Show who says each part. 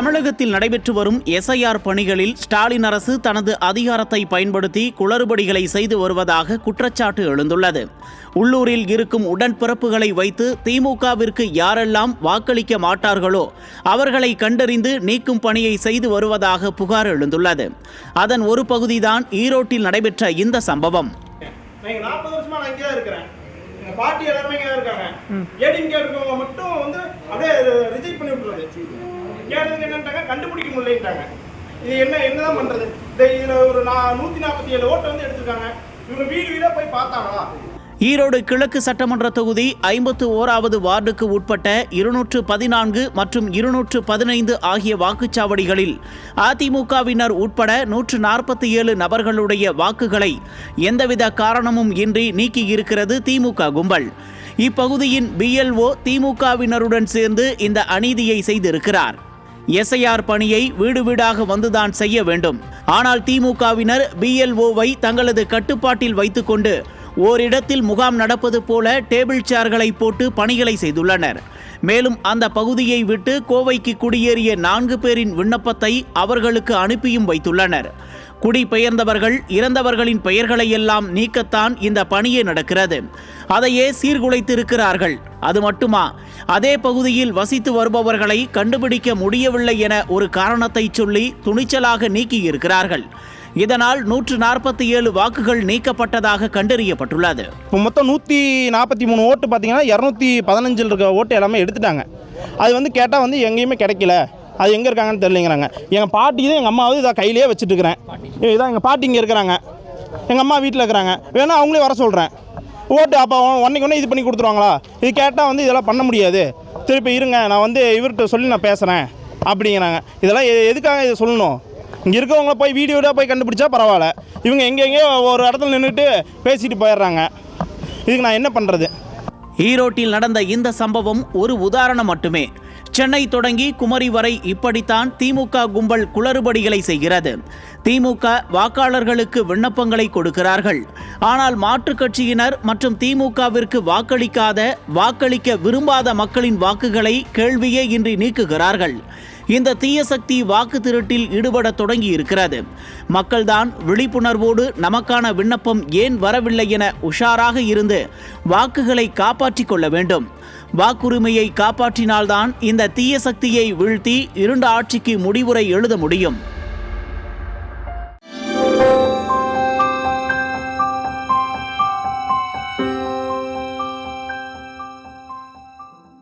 Speaker 1: தமிழகத்தில் நடைபெற்று வரும் எஸ்ஐஆர் பணிகளில் ஸ்டாலின் அரசு தனது அதிகாரத்தை பயன்படுத்தி குளறுபடிகளை செய்து வருவதாக குற்றச்சாட்டு எழுந்துள்ளது. உள்ளூரில் இருக்கும் உடன்பிறப்புகளை வைத்து திமுகவிற்கு யாரெல்லாம் வாக்களிக்க மாட்டார்களோ அவர்களை கண்டறிந்து நீக்கும் பணியை செய்து வருவதாக புகார் எழுந்துள்ளது. அதன் ஒரு பகுதிதான் ஈரோட்டில் நடைபெற்ற இந்த சம்பவம்.
Speaker 2: பாட்டி எல்லாருமே இருக்காங்க. ஏடிஎம்கே இருக்கவங்க மட்டும் வந்து அப்படியே ரிஜெக்ட் பண்ணி விட்டுறது கேட்டதுக்கு என்னன்றாங்க கண்டுபிடிக்க முடியலன்ட்டாங்க. இது என்ன என்னதான் பண்றது? இந்த இதுல ஒரு நான் நூத்தி நாற்பத்தி ஏழு ஓட்டை வந்து எடுத்திருக்காங்க. இவங்க வீடு வீடா போய் பார்த்தாங்களா?
Speaker 1: ஈரோடு கிழக்கு சட்டமன்ற தொகுதி ஐம்பத்து ஓராவது வார்டுக்கு உட்பட்ட இருநூற்று பதினான்கு மற்றும் இருநூற்று பதினைந்து ஆகிய வாக்குச்சாவடிகளில் அதிமுகவினர் உட்பட நூற்று நாற்பத்தி ஏழு நபர்களுடைய வாக்குகளை எந்தவித காரணமும் இன்றி நீக்கியிருக்கிறது திமுக கும்பல். இப்பகுதியின் பிஎல்ஓ திமுகவினருடன் சேர்ந்து இந்த அநீதியை செய்திருக்கிறார். எஸ்ஐஆர் பணியை வீடு வீடாக வந்துதான் செய்ய வேண்டும். ஆனால் திமுகவினர் பிஎல்ஓவை தங்களது கட்டுப்பாட்டில் வைத்துக்கொண்டு ஓரிடத்தில் முகாம் நடப்பது போல டேபிள் சேர்களை போட்டு பணிகளை செய்துள்ளனர். மேலும் அந்த பகுதியை விட்டு கோவைக்கு குடியேறிய நான்கு பேரின் விண்ணப்பத்தை அவர்களுக்கு அனுப்பியும் வைத்துள்ளனர். குடிபெயர்ந்தவர்கள் இறந்தவர்களின் பெயர்களை எல்லாம் நீக்கத்தான் இந்த பணியே நடக்கிறது. அதையே சீர்குலைத்திருக்கிறார்கள். அது மட்டுமா? அதே பகுதியில் வசித்து வருபவர்களை கண்டுபிடிக்க முடியவில்லை என ஒரு காரணத்தை சொல்லி துணிச்சலாக நீக்கியிருக்கிறார்கள். இதனால் நூற்று நாற்பத்தி ஏழு வாக்குகள் நீக்கப்பட்டதாக கண்டறியப்பட்டுள்ளது.
Speaker 2: இப்போ மொத்தம் நூற்றி நாற்பத்தி மூணு ஓட்டு பார்த்தீங்கன்னா இரநூத்தி பதினஞ்சில் இருக்க ஓட்டு எல்லாமே எடுத்துட்டாங்க. அது வந்து கேட்டால் வந்து எங்கேயுமே கிடைக்கல. அது எங்கே இருக்காங்கன்னு தெரியலங்கிறாங்க. எங்கள் பாட்டி தான் எங்கள் அம்மாவது இதை கையிலேயே வச்சுட்டு இருக்கிறேன் இதான் எங்கள் பாட்டி இங்கே இருக்கிறாங்க. எங்கள் அம்மா வீட்டில் இருக்கிறாங்க. வேணா அவங்களே வர சொல்கிறேன் ஓட்டு அப்போ ஒன்றைக்கு ஒன்று இது பண்ணி கொடுத்துருவாங்களா? இது கேட்டால் வந்து இதெல்லாம் பண்ண முடியாது. திருப்பி இருங்க நான் வந்து இவர்கிட்ட சொல்லி நான் பேசுகிறேன் அப்படிங்கிறாங்க. இதெல்லாம் எ- எதுக்காக இதை சொல்லணும்? இங்கே இருக்கவங்கள போய் வீடியோடாக போய் கண்டுபிடிச்சா பரவாயில்ல. இவங்க எங்கெங்கேயோ ஒரு இடத்துல நின்றுட்டு பேசிட்டு போயிடுறாங்க. இதுக்கு நான் என்ன பண்ணுறது
Speaker 1: ஈரோட்டில் நடந்த இந்த சம்பவம் ஒரு உதாரணம் மட்டுமே. சென்னை தொடங்கி குமரி வரை இப்படித்தான் திமுக கும்பல் குளறுபடிகளை செய்கிறது. திமுக வாக்காளர்களுக்கு விண்ணப்பங்களை கொடுக்கிறார்கள். ஆனால் மாற்றுக் கட்சியினர் மற்றும் திமுகவிற்கு வாக்களிக்காத வாக்களிக்க விரும்பாத மக்களின் வாக்குகளை கேள்வியே இன்றி நீக்குகிறார்கள். இந்த தீய சக்தி வாக்கு திருட்டில் ஈடுபட தொடங்கி இருக்கிறது மக்கள்தான் விழிப்புணர்வோடு நமக்கான விண்ணப்பம் ஏன் வரவில்லை என உஷாராக இருந்து வாக்குகளை காப்பாற்றிக் கொள்ள வேண்டும். வாக்குரிமையை காப்பாற்றினால்தான் இந்த தீய சக்தியை வீழ்த்தி இருண்ட ஆட்சிக்கு முடிவுரை எழுத முடியும்.